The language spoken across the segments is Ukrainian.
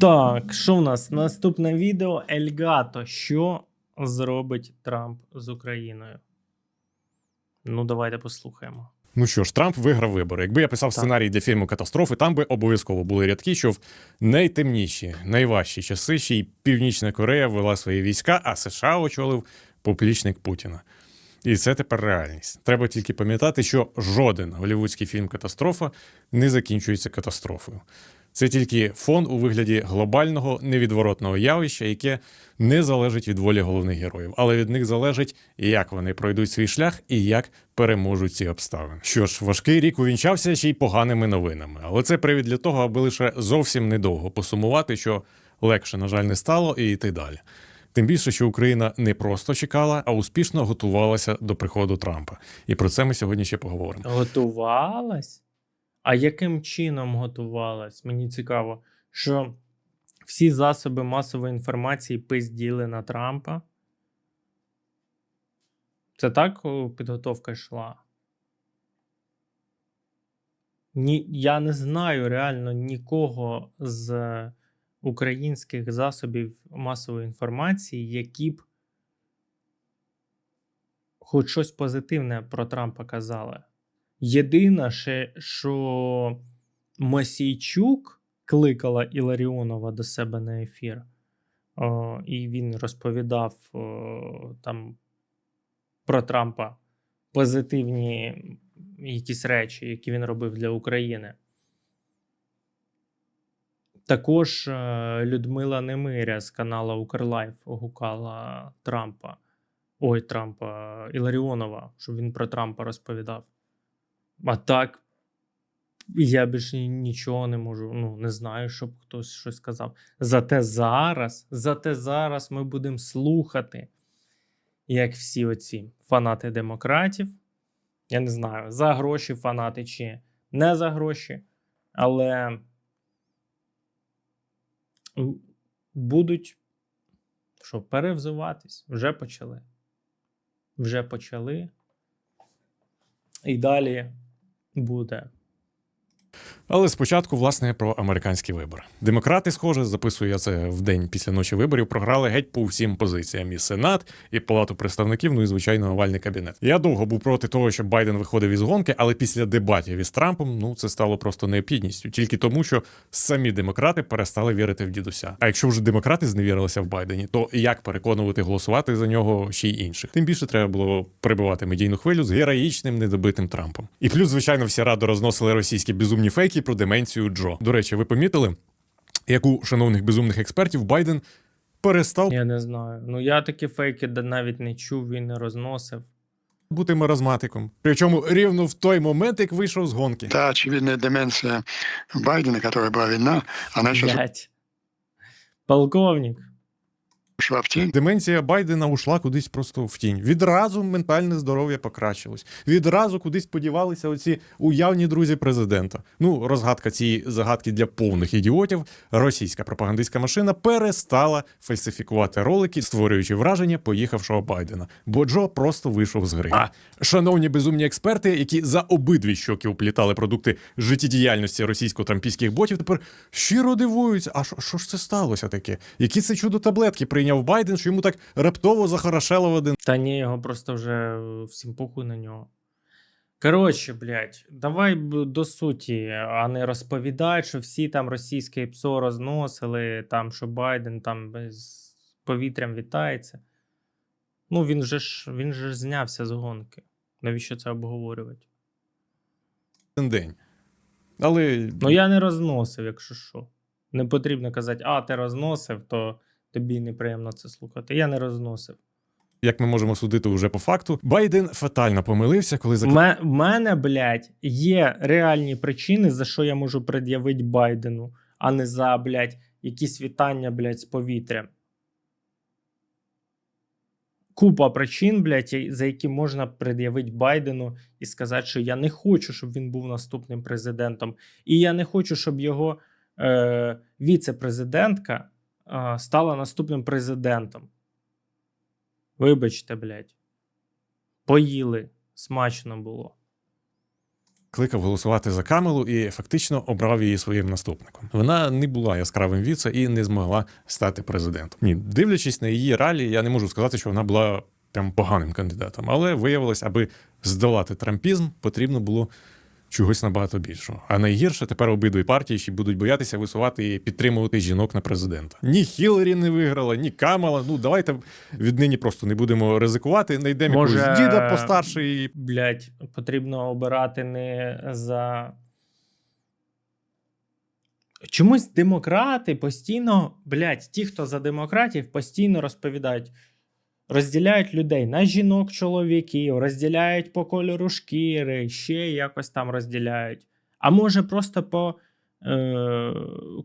Так, що в нас? Наступне відео Ельгато. Що зробить Трамп з Україною? Ну, давайте послухаємо. Ну що ж, Трамп виграв вибори. Якби я писав Так. сценарій для фільму Катастрофи, там би обов'язково були рядки, що в найтемніші, найважчі часи ще й Північна Корея ввела свої війська, а США очолив поплічник Путіна. І це тепер реальність. Треба тільки пам'ятати, що жоден голівудський фільм Катастрофа не закінчується катастрофою. Це тільки фон у вигляді глобального невідворотного явища, яке не залежить від волі головних героїв, але від них залежить, як вони пройдуть свій шлях і як переможуть ці обставини. Що ж, важкий рік увінчався ще й поганими новинами, але це привід для того, аби лише зовсім недовго посумувати, що легше, на жаль, не стало, і йти далі. Тим більше, що Україна не просто чекала, а успішно готувалася до приходу Трампа. І про це ми сьогодні ще поговоримо. Готувалась? А яким чином готувалась? Мені цікаво, що всі засоби масової інформації пизділи на Трампа. Це так підготовка йшла? Ні, я не знаю реально нікого з українських засобів масової інформації, які б хоч щось позитивне про Трампа казали. Єдине, ще, що Мосійчук кликала Іларіонова до себе на ефір, о, і він розповідав о, там про Трампа позитивні якісь речі, які він робив для України. Також е, Людмила Немиря з каналу Укрлайф гукала Трампа. Ой, Трампа Іларіонова, щоб він про Трампа розповідав. А так, я більше нічого не можу. Ну, не знаю, щоб хтось щось сказав. Зате зараз, зате зараз ми будемо слухати, як всі оці фанати демократів. Я не знаю, за гроші фанати чи не за гроші, але будуть що, перевзуватись. Вже почали. Вже почали. І далі буде. Але спочатку, власне, про американські вибори. Демократи, схоже, записую я це в день після ночі виборів, програли геть по всім позиціям: і Сенат, і Палату представників, ну і звичайно овальний кабінет. Я довго був проти того, щоб Байден виходив із гонки, але після дебатів із Трампом, ну це стало просто необхідністю, тільки тому, що самі демократи перестали вірити в дідуся. А якщо вже демократи зневірилися в Байдені, то як переконувати голосувати за нього ще й інших? Тим більше треба було прибивати медійну хвилю з героїчним недобитим Трампом. І плюс, звичайно, всі радо розносили російські безумні фейки про деменцію Джо. До речі, ви помітили, як у шановних безумних експертів Байден перестав Я не знаю. Ну я такі фейки да навіть не чув, він не розносив. бути маразматиком. Причому рівно в той момент, як вийшов з гонки. Та очевидная деменция Байдена, которая была видна, она сейчас Блять. Полковник. Ушла в тень. Деменція Байдена ушла кудись просто в тінь. Відразу ментальне здоров'я покращилось. Відразу кудись подівалися оці уявні друзі президента. Ну, розгадка цієї загадки для повних ідіотів. Російська пропагандистська машина перестала фальсифікувати ролики, створюючи враження поїхавшого Байдена. Бо Джо просто вийшов з гри. А шановні безумні експерти, які за обидві щоки уплітали продукти життєдіяльності російсько-трампійських ботів, тепер щиро дивуються. А що, ж це сталося таке? Які це чудо таблетки прийняв Байден, що йому так раптово захорошело в один Та ні, його просто вже е, всім похуй на нього. Коротше, блядь, давай до суті, а не розповідай, що всі там російське ПСО розносили, там, що Байден там з повітрям вітається. Ну, він же ж він же ж знявся з гонки. Навіщо це обговорювати? день. Але Ну, я не розносив, якщо що. Не потрібно казати, а ти розносив, то тобі неприємно це слухати. Я не розносив. як ми можемо судити вже по факту, Байден фатально помилився, коли У ме- в мене, блядь, є реальні причини, за що я можу пред'явити Байдену, а не за, блядь, якісь вітання, блядь, з повітря. Купа причин, блядь, я- за які можна пред'явити Байдену і сказати, що я не хочу, щоб він був наступним президентом. І я не хочу, щоб його е, віце-президентка стала наступним президентом. Вибачте, блядь. Поїли. Смачно було. кликав голосувати за Камелу і фактично обрав її своїм наступником. Вона не була яскравим віце і не змогла стати президентом. Ні, дивлячись на її ралі, я не можу сказати, що вона була прям поганим кандидатом. Але виявилось, аби здолати трампізм, потрібно було чогось набагато більшого. А найгірше тепер обидві партії ще будуть боятися висувати і підтримувати жінок на президента. Ні Хіларі не виграла, ні Камала. Ну давайте віднині просто не будемо ризикувати. Найдемо Може, якогось діда постарше і Блять, потрібно обирати не за. Чомусь демократи постійно, блять, ті, хто за демократів, постійно розповідають, розділяють людей на жінок, чоловіків, розділяють по кольору шкіри, ще якось там розділяють. А може, просто по е,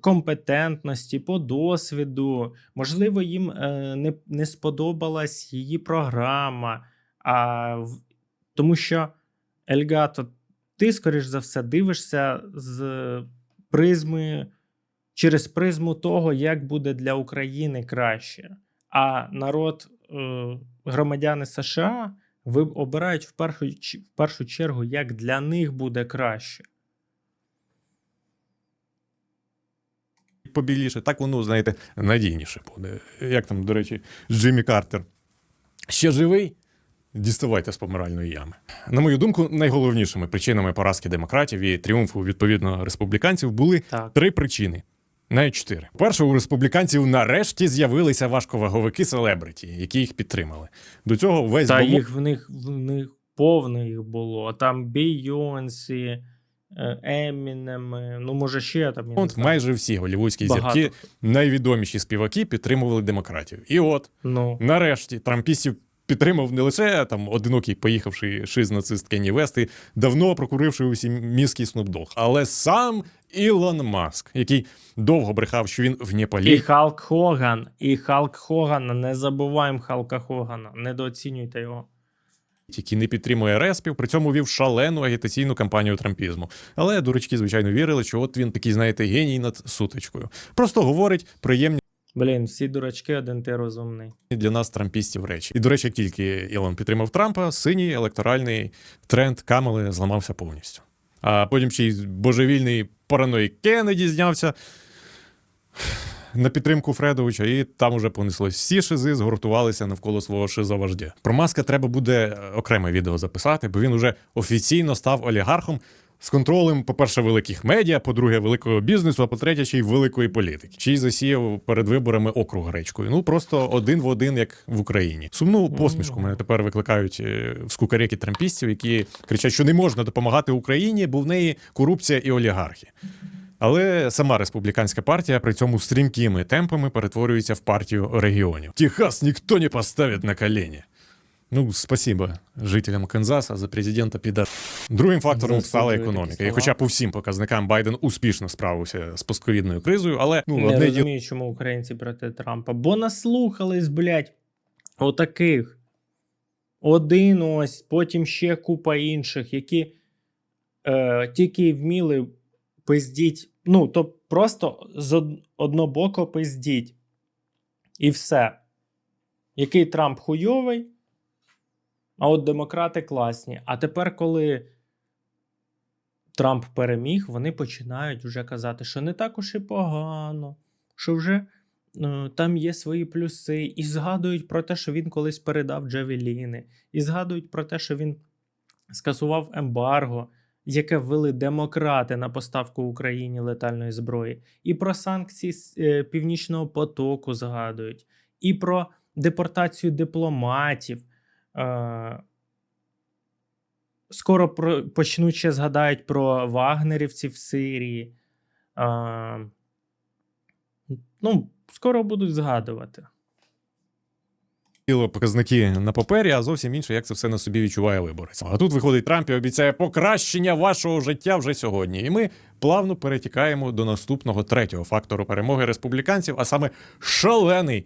компетентності, по досвіду. Можливо, їм е, не, не сподобалась її програма. А в- тому що Ельгато, ти, скоріш за все, дивишся з призми через призму того, як буде для України краще. А народ, громадяни США, обирають в першу, в першу чергу, як для них буде краще. побіліше, так воно, знаєте, надійніше буде. Як там, до речі, Джиммі Картер ще живий? Діставайте з помиральної ями. На мою думку, найголовнішими причинами поразки демократів і тріумфу відповідно республіканців були Так. три причини. Навіть чотири. Перше, у республіканців нарешті з'явилися важковаговики селебриті, які їх підтримали. До цього весь Та бомон- їх в них в них повно їх було. Там Бейонсі, е, Емінеми, ну може ще там. От майже всі голівудські Багато. зірки, найвідоміші співаки підтримували демократів. І от Ну, Нарешті трампістів підтримав не лише там одинокий поїхавший шиз нацист Кенні Вест і давно прокуривши усі мізки Снуп Дог, але сам Ілон Маск, який довго брехав, що він в і Непалі. Халк Хоган, і Халк Хогана. Не забуваємо Халка Хогана. Недооцінюйте його. який не підтримує респів, при цьому вів шалену агітаційну кампанію трампізму. Але дурачки, звичайно, вірили, що от він такий, знаєте, геній над сутичкою. Просто говорить приємні Блін, всі дурачки, один ти розумний. для нас трампістів речі. І, до речі, як тільки Ілон підтримав Трампа, синій електоральний тренд Камели зламався повністю. А потім ще й божевільний параноїк Кеннеді знявся на підтримку Фредовича, і там уже понеслось. Всі шизи згуртувалися навколо свого шизовождя. Про маска треба буде окреме відео записати, бо він уже офіційно став олігархом. З контролем, по-перше, великих медіа, по-друге, великого бізнесу, а по-третє, ще й великої політики. Чий засіяв перед виборами округ гречкою. Ну просто один в один, як в Україні. Сумну посмішку мене тепер викликають е, в скукарєки трампістів, які кричать, що не можна допомагати Україні, бо в неї корупція і олігархи. Але сама республіканська партія при цьому стрімкими темпами перетворюється в партію регіонів. Техас ніхто не поставить на колені. Ну, спасибо жителям Канзаса за президента піда. Другим фактором стала економіка. І хоча по всім показникам Байден успішно справився з постковідною кризою, але ну не розумію, чому українці проти Трампа. Бо наслухались, блядь, отаких. Один ось, потім ще купа інших, які е, тільки вміли пиздіть. Ну, то просто з од- однобоко пиздіть. І все. Який Трамп хуйовий, а от демократи класні. А тепер, коли Трамп переміг, вони починають вже казати, що не так уж і погано, що вже е, там є свої плюси, і згадують про те, що він колись передав Джавеліни, і згадують про те, що він скасував ембарго, яке ввели демократи на поставку Україні летальної зброї, і про санкції з, е, Північного потоку згадують, і про депортацію дипломатів. Е, Скоро про, почнуть ще згадають про вагнерівців в Сирії. Е, ну, скоро будуть згадувати. показники на папері, а зовсім інше, як це все на собі відчуває виборець. А тут виходить Трамп і обіцяє покращення вашого життя вже сьогодні. І ми плавно перетікаємо до наступного третього фактору перемоги республіканців, а саме шалений.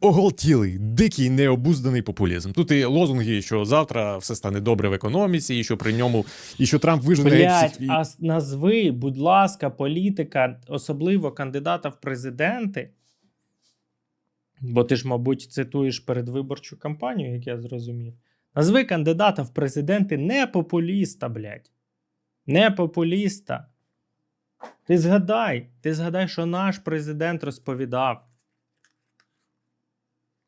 Оголтілий, дикий, необузданий популізм. Тут і лозунги, що завтра все стане добре в економіці, і що при ньому, і що Трамп вижене Блять, всіх. а назви, будь ласка, політика, особливо кандидата в президенти. Бо ти ж, мабуть, цитуєш передвиборчу кампанію, як я зрозумів. Назви кандидата в президенти не популіста, блядь. Не популіста. Ти згадай, ти згадай, що наш президент розповідав,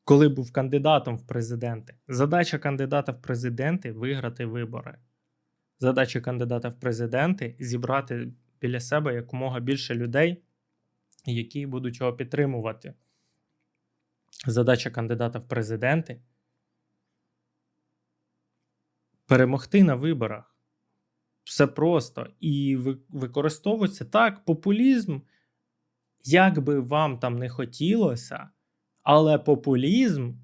коли був кандидатом в президенти. Задача кандидата в президенти виграти вибори. Задача кандидата в президенти зібрати біля себе якомога більше людей, які будуть його підтримувати. Задача кандидата в президенти перемогти на виборах. Все просто. І використовується так, популізм, як би вам там не хотілося, але популізм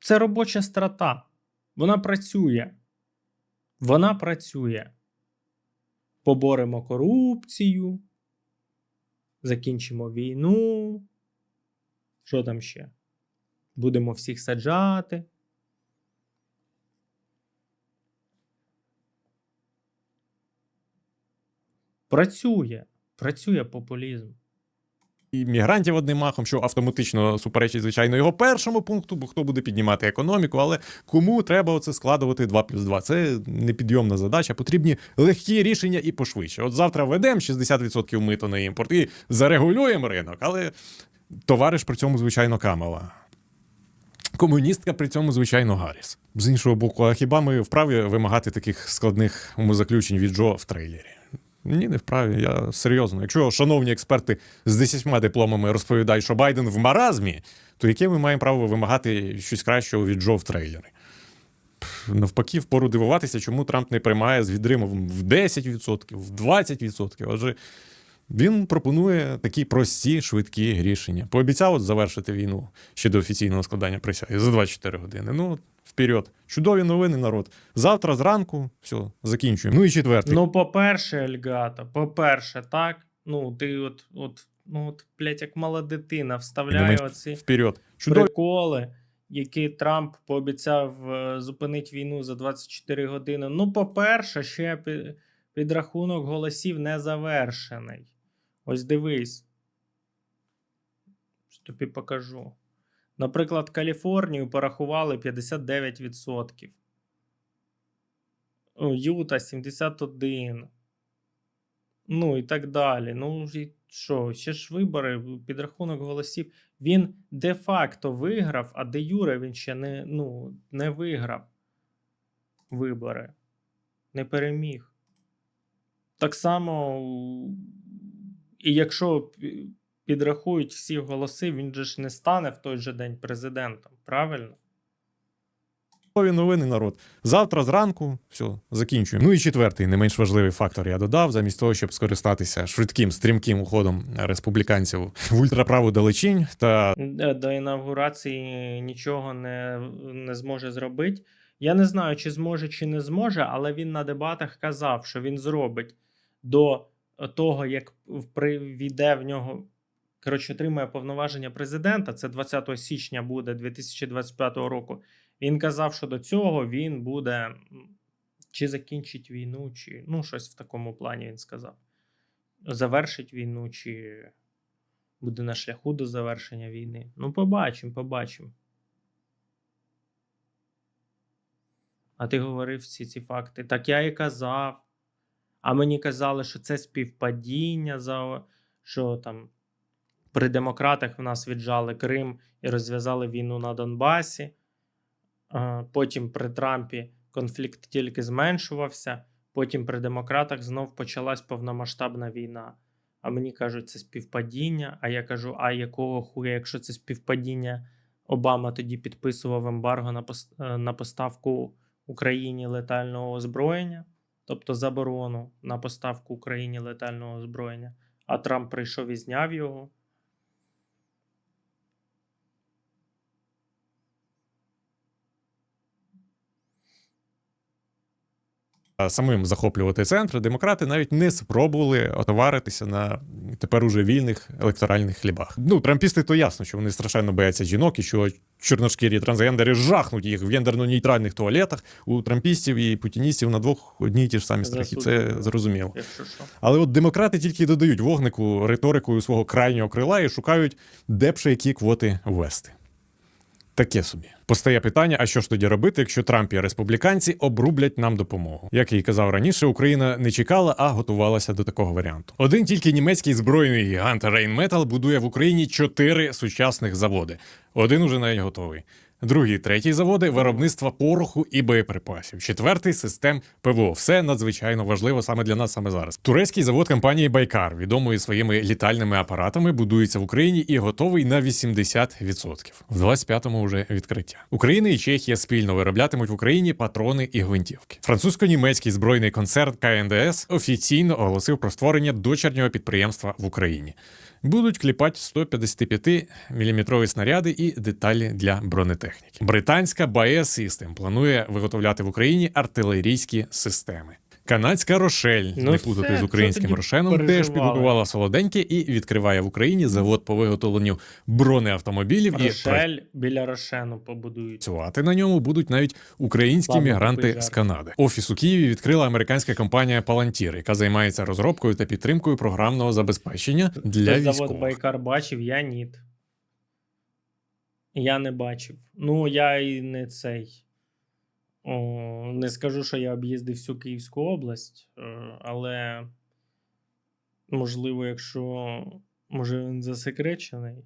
це робоча страта. Вона працює. Вона працює. Поборемо корупцію, закінчимо війну. Що там ще? Будемо всіх саджати. Працює. Працює популізм. Мігрантів одним махом, що автоматично суперечить, звичайно, його першому пункту, бо хто буде піднімати економіку, але кому треба оце складувати 2 плюс 2? Це непідйомна задача. Потрібні легкі рішення і пошвидше. От завтра введемо 60% мито на імпорт і зарегулюємо ринок, але товариш при цьому, звичайно, Камала. Комуністка при цьому, звичайно, Гарріс. З іншого боку, а хіба ми вправі вимагати таких складних умозаключень від Джо в трейлері? Ні, не вправі. Я серйозно. Якщо шановні експерти з десятьма дипломами розповідають, що Байден в маразмі, то яке ми маємо право вимагати щось кращого від Джо в трейлері? Пф, Навпаки, впору дивуватися, чому Трамп не приймає з відримом в 10%, в 20%. Адже він пропонує такі прості, швидкі рішення. Пообіцяв от завершити війну ще до офіційного складання присяги за 24 години. Ну, вперед. Чудові новини, народ. Завтра зранку, все, закінчуємо. Ну і четвертий. Ну, по-перше, Ельгата, по-перше, так. Ну, ти от, от, ну, от, блядь, як мала дитина, вставляє оці Вперед. Чудові приколи, які Трамп пообіцяв е, зупинити війну за 24 години. Ну, по-перше, ще пі- підрахунок голосів не завершений. Ось дивись. Тобі покажу. Наприклад, Каліфорнію порахували 59%. Юта 71. Ну і так далі. Ну, і що, ще ж вибори, підрахунок голосів. Він де-факто виграв, а де Юре він ще не, ну, не виграв вибори. Не переміг. Так само, і якщо підрахують всі голоси, він же ж не стане в той же день президентом, правильно? новини, народ. Завтра зранку, все, закінчуємо. Ну і четвертий, не менш важливий фактор я додав, замість того, щоб скористатися швидким, стрімким уходом республіканців в ультраправу далечінь та Е, до інавгурації нічого не, не зможе зробити. Я не знаю, чи зможе, чи не зможе, але він на дебатах казав, що він зробить до того, як привійде в нього. Коротше, отримає повноваження президента. Це 20 січня буде 2025 року. Він казав, що до цього він буде чи закінчить війну, чи ну, щось в такому плані він сказав. Завершить війну, чи буде на шляху до завершення війни. Ну, побачимо, побачимо. А ти говорив всі ці факти. Так я і казав. А мені казали, що це співпадіння, за що там при демократах в нас віджали Крим і розв'язали війну на Донбасі. Потім при Трампі конфлікт тільки зменшувався. Потім при демократах знов почалась повномасштабна війна. А мені кажуть, це співпадіння. А я кажу: а якого хуя, якщо це співпадіння, Обама тоді підписував ембарго на, е, на поставку Україні летального озброєння, тобто заборону на поставку Україні летального озброєння. А Трамп прийшов і зняв його. Самим захоплювати центр, демократи навіть не спробували отоваритися на тепер уже вільних електоральних хлібах. Ну, трампісти то ясно, що вони страшенно бояться жінок і що чорношкірі трансгендери жахнуть їх в гендерно-нейтральних туалетах. У трампістів і путіністів на двох одні й ті ж самі страхи. Це зрозуміло. Але от демократи тільки додають вогнику риторикою свого крайнього крила і шукають, де б ще які квоти ввести. Таке собі постає питання: а що ж тоді робити, якщо Трамп і республіканці обрублять нам допомогу? Як я і казав раніше, Україна не чекала, а готувалася до такого варіанту. Один тільки німецький збройний гігант Rheinmetall будує в Україні чотири сучасних заводи. Один уже навіть готовий. Другий, третій заводи виробництва пороху і боєприпасів. Четвертий систем ПВО. Все надзвичайно важливо саме для нас саме зараз. Турецький завод компанії Байкар, відомий своїми літальними апаратами, будується в Україні і готовий на 80%. В 25-му вже відкриття. Україна і Чехія спільно вироблятимуть в Україні патрони і гвинтівки. Французько-німецький збройний концерн КНДС офіційно оголосив про створення дочернього підприємства в Україні. Будуть кліпати 155 мм снаряди і деталі для бронетехніки. Британська BAE System планує виготовляти в Україні артилерійські системи. Канадська Рошель, Ну не плутати з українським Рошеном, теж підготувала солоденьке і відкриває в Україні завод по виготовленню бронеавтомобілів і Рошель біля Рошену побудують. Працювати на ньому будуть навіть українські Ладно, мігранти такий з. Канади. Офіс у Києві відкрила американська компанія Palantir, яка займається розробкою та підтримкою програмного забезпечення для Той завод. Байкар бачив, я ні. Я не бачив. Ну, я і не цей. Не скажу, що я об'їздив всю Київську область, е, але можливо, якщо може він засекречений.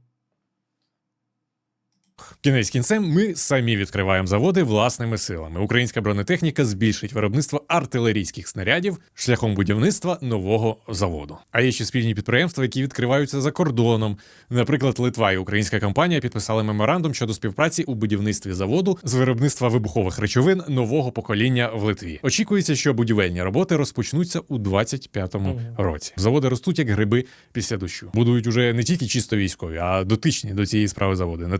Кінець кінцем ми самі відкриваємо заводи власними силами. Українська бронетехніка збільшить виробництво артилерійських снарядів шляхом будівництва нового заводу. А є ще спільні підприємства, які відкриваються за кордоном. Наприклад, Литва і українська компанія підписали меморандум щодо співпраці у будівництві заводу з виробництва вибухових речовин нового покоління в Литві. Очікується, що будівельні роботи розпочнуться у 25-му році. Заводи ростуть як гриби після дощу. Будують уже не тільки чисто військові, а дотичні до цієї справи заводи. На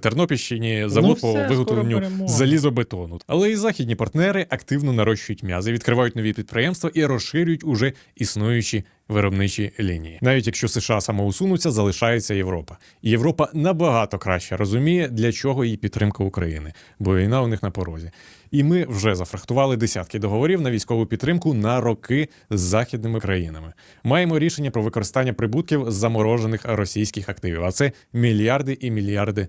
Тернопільщині завод Ну, по виготовленню залізобетону. Але і західні партнери активно нарощують м'язи, відкривають нові підприємства і розширюють уже існуючі виробничі лінії. Навіть якщо США самоусунуться, залишається Європа. І Європа набагато краще розуміє, для чого їй підтримка України, бо війна у них на порозі. І ми вже зафрахтували десятки договорів на військову підтримку на роки з західними країнами. Маємо рішення про використання прибутків з заморожених російських активів, а це мільярди і мільярди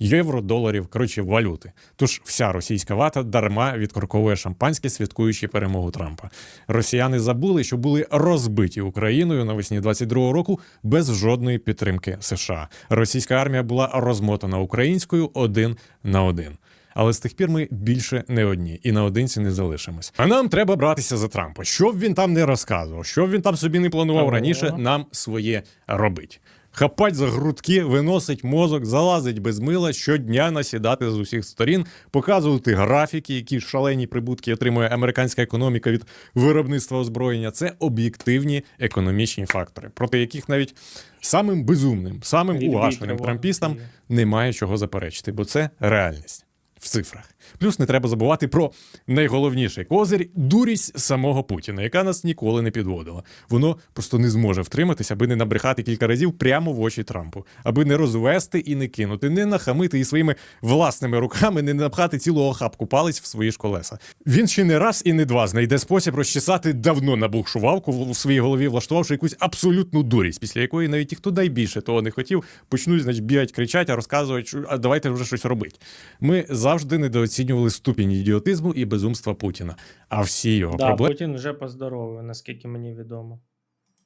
євро, доларів, коротше, валюти. Тож вся російська вата дарма відкорковує шампанське, святкуючи перемогу Трампа. Росіяни забули, що були розбиті Україною навесні 22-го року без жодної підтримки США. Російська армія була розмотана українською один на один. Але з тих пір ми більше не одні і наодинці не залишимось. А нам треба братися за Трампа. Що б він там не розказував, що б він там собі не планував раніше, нам своє робить. Хапать за грудки, виносить мозок, залазить без мила, щодня насідати з усіх сторін, показувати графіки, які шалені прибутки отримує американська економіка від виробництва озброєння. Це об'єктивні економічні фактори, проти яких навіть самим безумним, самим угашеним трампістам немає чого заперечити, бо це реальність в цифрах. Плюс не треба забувати про найголовніший козир дурість самого Путіна, яка нас ніколи не підводила. Воно просто не зможе втриматися, аби не набрехати кілька разів прямо в очі Трампу, аби не розвести і не кинути, не нахамити і своїми власними руками не напхати цілу охапку палець в свої ж колеса. Він ще не раз і не два знайде спосіб розчесати давно набухшу вавку в своїй голові, влаштувавши якусь абсолютну дурість, після якої навіть ті, хто найбільше того не хотів, почнуть значить, бігати, кричати, а розказувати, що а давайте вже щось робити. Ми завжди недооцінювали ступінь ідіотизму і безумства Путіна. А всі його Да, проблеми Путін вже поздоровив, наскільки мені відомо.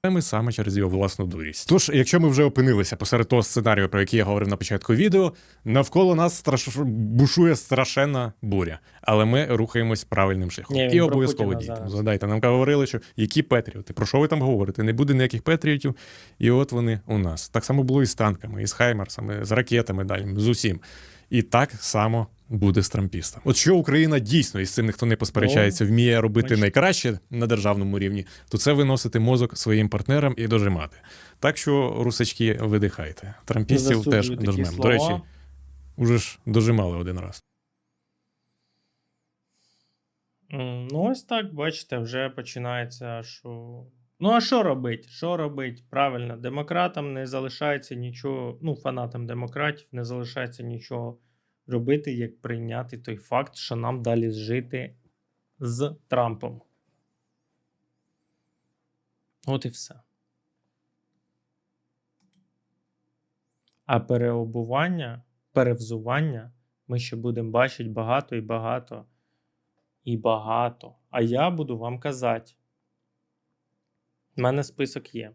Ми саме через його власну дурість. Тож, якщо ми вже опинилися посеред того сценарію, про який я говорив на початку відео, навколо нас страш... бушує страшенна буря, але ми рухаємось правильним шляхом. Ні, і обов'язково дійдемо. Згадайте, нам говорили, що які петріоти, про що ви там говорите? Не буде ніяких петріотів, і от вони у нас. Так само було і з танками, і з хаймерсами, з ракетами далі, з усім. І так само буде з трампістом. От що Україна дійсно, і з цим ніхто не посперечається, вміє робити найкраще на державному рівні, то це виносити мозок своїм партнерам і дожимати. Так що, русачки, видихайте. Трампістів теж дожмемо. До речі, уже ж дожимали один раз. Ну, ось так, бачите, вже починається, що. Ну, а що робить? Що робить? Правильно, демократам не залишається нічого, ну, фанатам демократів не залишається нічого робити, як прийняти той факт, що нам далі жити з Трампом. От і все. А переобування, перевзування Ми ще будемо бачити багато і багато і багато. А я буду вам казати. У мене список є.